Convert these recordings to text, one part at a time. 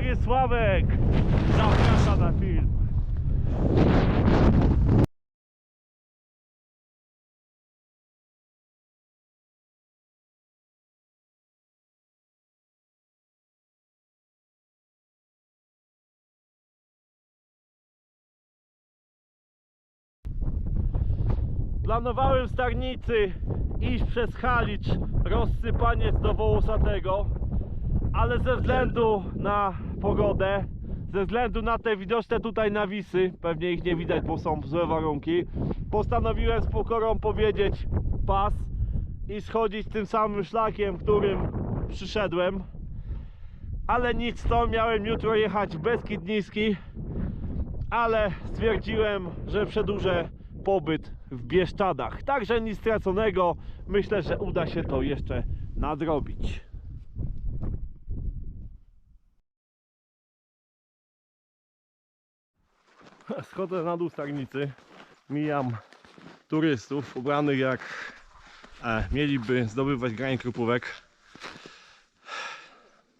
Cezary Sławek zaprasza na film. Planowałem w Starnicy iść przez Halicz, rozsypaniec do Wołosatego, ale ze względu na pogodę, ze względu na te widoczne tutaj nawisy, pewnie ich nie widać, bo są złe warunki, postanowiłem z pokorą powiedzieć pas i schodzić tym samym szlakiem, którym przyszedłem. Ale nic to, miałem jutro jechać w Beskid Niski, ale stwierdziłem, że przedłużę pobyt w Bieszczadach. Także nic straconego. Myślę, że uda się to jeszcze nadrobić. Schodzę na dół Starnicy. Mijam turystów ubranych jak e, mieliby zdobywać grań krupówek.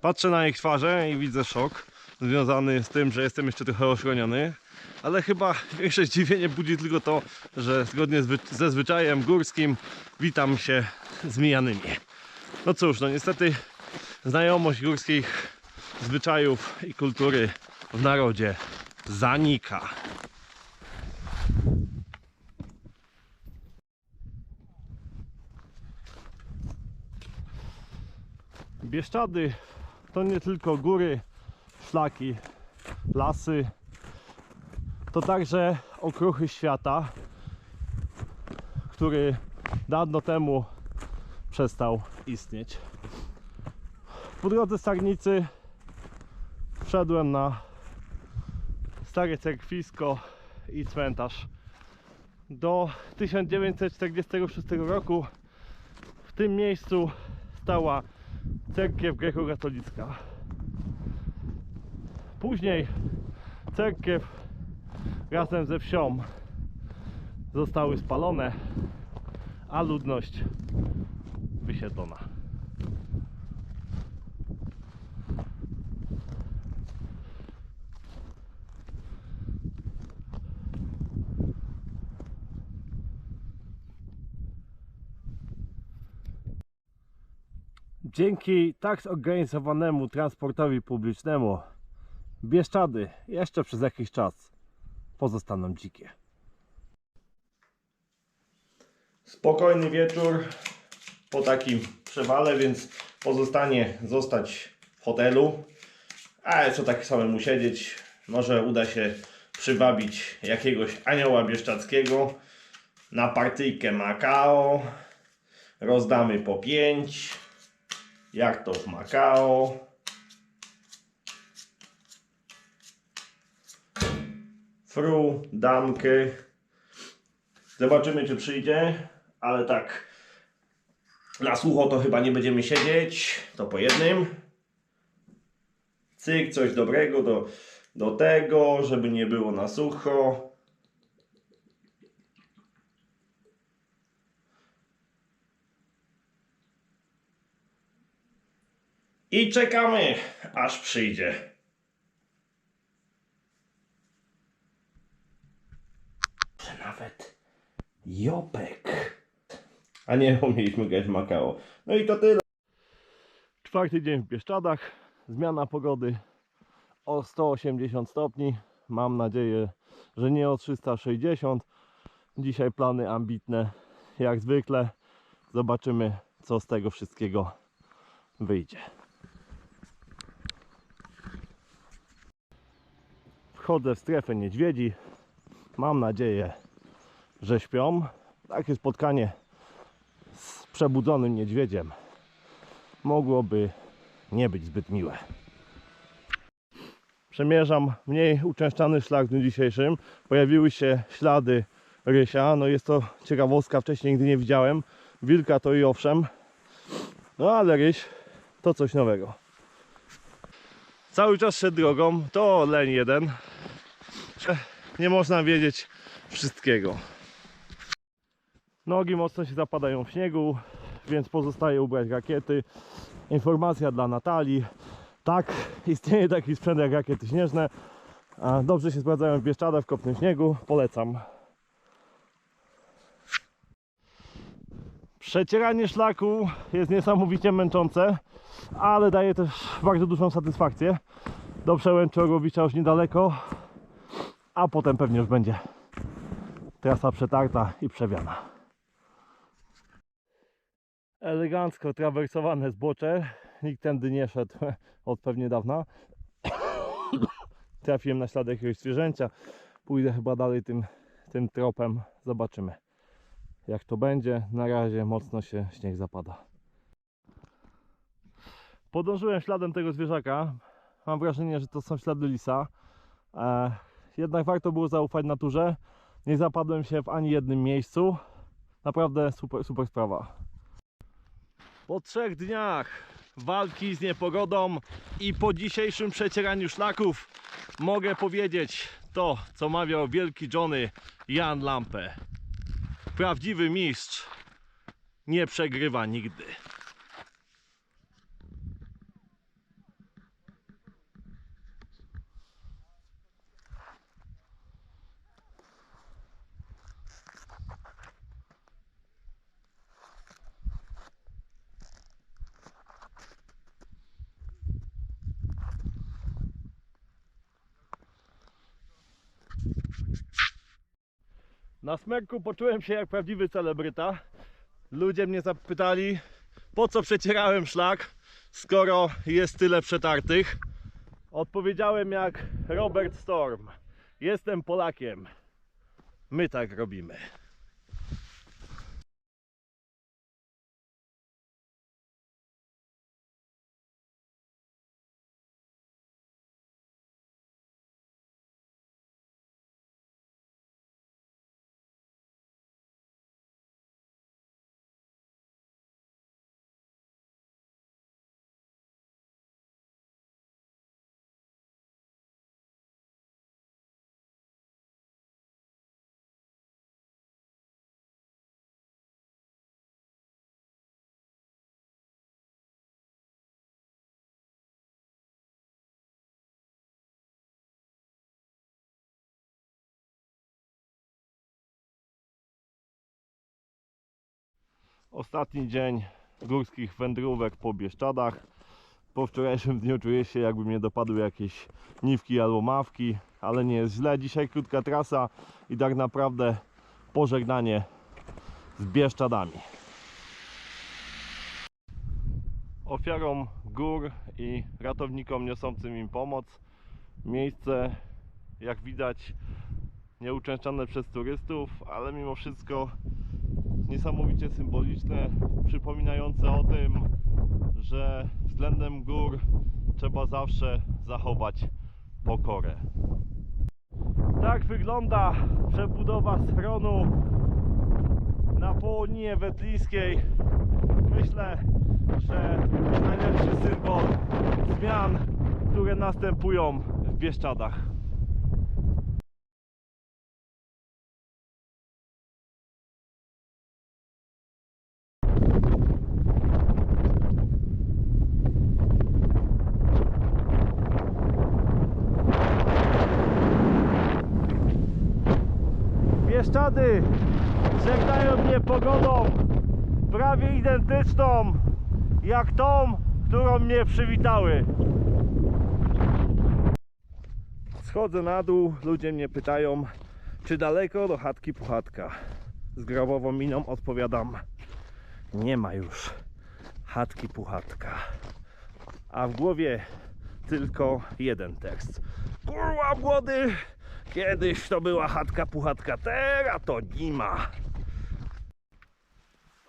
Patrzę na ich twarze i widzę szok związany z tym, że jestem jeszcze trochę ochroniony. Ale chyba większe zdziwienie budzi tylko to, że zgodnie ze zwyczajem górskim witam się z mijanymi. No cóż, no niestety znajomość górskich zwyczajów i kultury w narodzie zanika. Bieszczady to nie tylko góry, szlaki, lasy, to także okruchy świata, który dawno temu przestał istnieć. Po drodze Starnicy wszedłem na stare cerkwisko i cmentarz. Do 1946 roku w tym miejscu stała cerkiew grekokatolicka. Później cerkiew razem ze wsią zostały spalone, a ludność wysiedlona. Dzięki tak zorganizowanemu transportowi publicznemu Bieszczady jeszcze przez jakiś czas pozostaną dzikie. Spokojny wieczór po takim przewale, więc pozostanie zostać w hotelu. Ale co tak samemu siedzieć, może uda się przywabić jakiegoś anioła bieszczackiego na partyjkę Makao. Rozdamy po pięć, jak to w Makao. Fru, damkę. Zobaczymy, czy przyjdzie, ale tak na sucho to chyba nie będziemy siedzieć. To po jednym. Cyk, coś dobrego do, do tego, żeby nie było na sucho. I czekamy, aż przyjdzie. Nawet Jopek. A nie, bo mieliśmy grać w Makao. No i to tyle. Czwarty dzień w Bieszczadach. Zmiana pogody o 180 stopni. Mam nadzieję, że nie o 360. Dzisiaj plany ambitne, jak zwykle. Zobaczymy, co z tego wszystkiego wyjdzie. Wchodzę w strefę niedźwiedzi. Mam nadzieję, że śpią. Takie spotkanie z przebudzonym niedźwiedziem mogłoby nie być zbyt miłe. Przemierzam mniej uczęszczany szlak w dniu dzisiejszym. Pojawiły się ślady rysia. No jest to ciekawostka, wcześniej nigdy nie widziałem. Wilka to i owszem. No ale ryś to coś nowego. Cały czas szedł drogą. To leń jeden. Nie można wiedzieć wszystkiego. Nogi mocno się zapadają w śniegu, więc pozostaje ubrać rakiety. Informacja dla Natalii. Tak, istnieje taki sprzęt jak rakiety śnieżne. Dobrze się sprawdzają w Bieszczadach, w kopnym śniegu. Polecam. Przecieranie szlaku jest niesamowicie męczące, ale daje też bardzo dużą satysfakcję. Do przełęczy Orłowicza już niedaleko, a potem pewnie już będzie trasa przetarta i przewiana. Elegancko trawersowane zbocze. Nikt tędy nie szedł od pewnie dawna. Trafiłem na ślady jakiegoś zwierzęcia. Pójdę chyba dalej tym, tym tropem. Zobaczymy jak to będzie. Na razie mocno się śnieg zapada. Podążyłem śladem tego zwierzaka. Mam wrażenie, że to są ślady lisa. E, jednak warto było zaufać naturze. Nie zapadłem się w ani jednym miejscu. Naprawdę super, super sprawa. Po trzech dniach walki z niepogodą i po dzisiejszym przecieraniu szlaków mogę powiedzieć to, co mawiał wielki Johnny Jan Lampę. Prawdziwy mistrz nie przegrywa nigdy. Na smerku poczułem się jak prawdziwy celebryta. Ludzie mnie zapytali, po co przecierałem szlak, skoro jest tyle przetartych. Odpowiedziałem jak Robert Storm. Jestem Polakiem. My tak robimy. Ostatni dzień górskich wędrówek po Bieszczadach. Po wczorajszym dniu czuję się jakby mnie dopadły jakieś niwki albo mawki, ale nie jest źle. Dzisiaj krótka trasa i tak naprawdę pożegnanie z Bieszczadami. Ofiarą gór i ratownikom niosącym im pomoc miejsce jak widać nieuczęszczane przez turystów, ale mimo wszystko niesamowicie symboliczne, przypominające o tym, że względem gór trzeba zawsze zachować pokorę. Tak wygląda przebudowa schronu na połoninie wetlijskiej. Myślę, że najlepszy symbol zmian, które następują w Bieszczadach. Bieszczady żegnają mnie pogodą prawie identyczną jak tą, którą mnie przywitały. Schodzę na dół, ludzie mnie pytają, czy daleko do chatki Puchatka. Z grobową miną odpowiadam, nie ma już chatki Puchatka. A w głowie tylko jeden tekst. Kurwa młody, kiedyś to była chatka Puchatka, teraz to nie ma.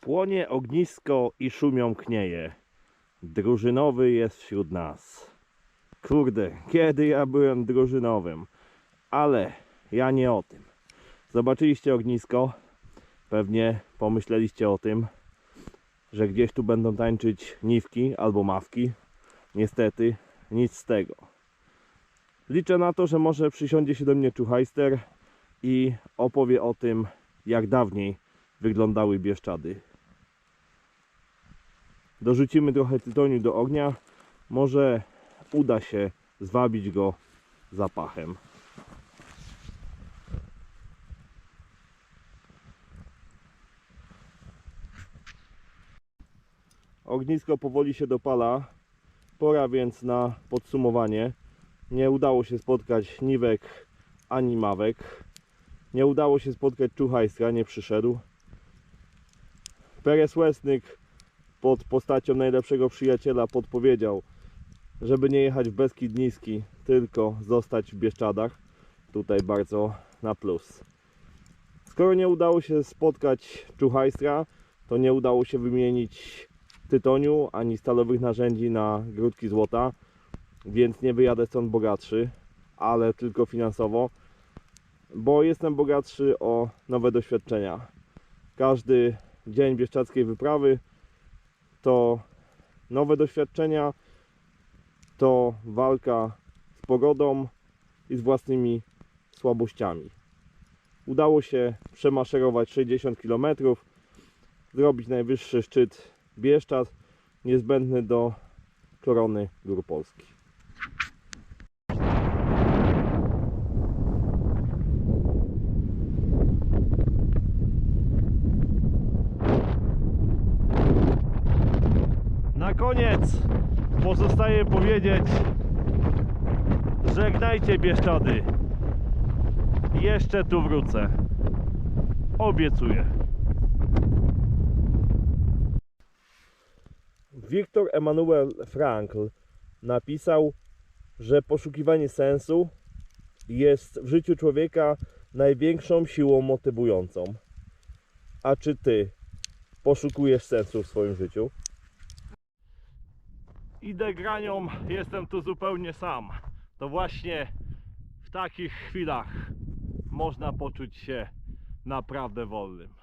Płonie ognisko i szumią knieje. Drużynowy jest wśród nas. Kurde, kiedy ja byłem drużynowym. Ale ja nie o tym. Zobaczyliście ognisko. Pewnie pomyśleliście o tym, że gdzieś tu będą tańczyć niwki albo mawki. Niestety, nic z tego. Liczę na to, że może przysiądzie się do mnie Czuchajster i opowie o tym, jak dawniej wyglądały Bieszczady. Dorzucimy trochę tytoniu do ognia. Może uda się zwabić go zapachem. Ognisko powoli się dopala. Pora więc na podsumowanie. Nie udało się spotkać niwek ani mawek. Nie udało się spotkać czuchajstra, nie przyszedł. Perez Łesnyk pod postacią najlepszego przyjaciela podpowiedział, żeby nie jechać w Beskid Niski, tylko zostać w Bieszczadach. Tutaj bardzo na plus. Skoro nie udało się spotkać czuchajstra, to nie udało się wymienić tytoniu ani stalowych narzędzi na grudki złota, więc nie wyjadę stąd bogatszy, ale tylko finansowo, bo jestem bogatszy o nowe doświadczenia. Każdy dzień bieszczadzkiej wyprawy to nowe doświadczenia, to walka z pogodą i z własnymi słabościami. Udało się przemaszerować 60 km, zrobić najwyższy szczyt Bieszczad, niezbędny do korony gór Polski. Na koniec pozostaje powiedzieć żegnajcie Bieszczady. Jeszcze tu wrócę. Obiecuję. Wiktor Emanuel Frankl napisał, że poszukiwanie sensu jest w życiu człowieka największą siłą motywującą. A czy ty poszukujesz sensu w swoim życiu? Idę granią, jestem tu zupełnie sam. To właśnie w takich chwilach można poczuć się naprawdę wolnym.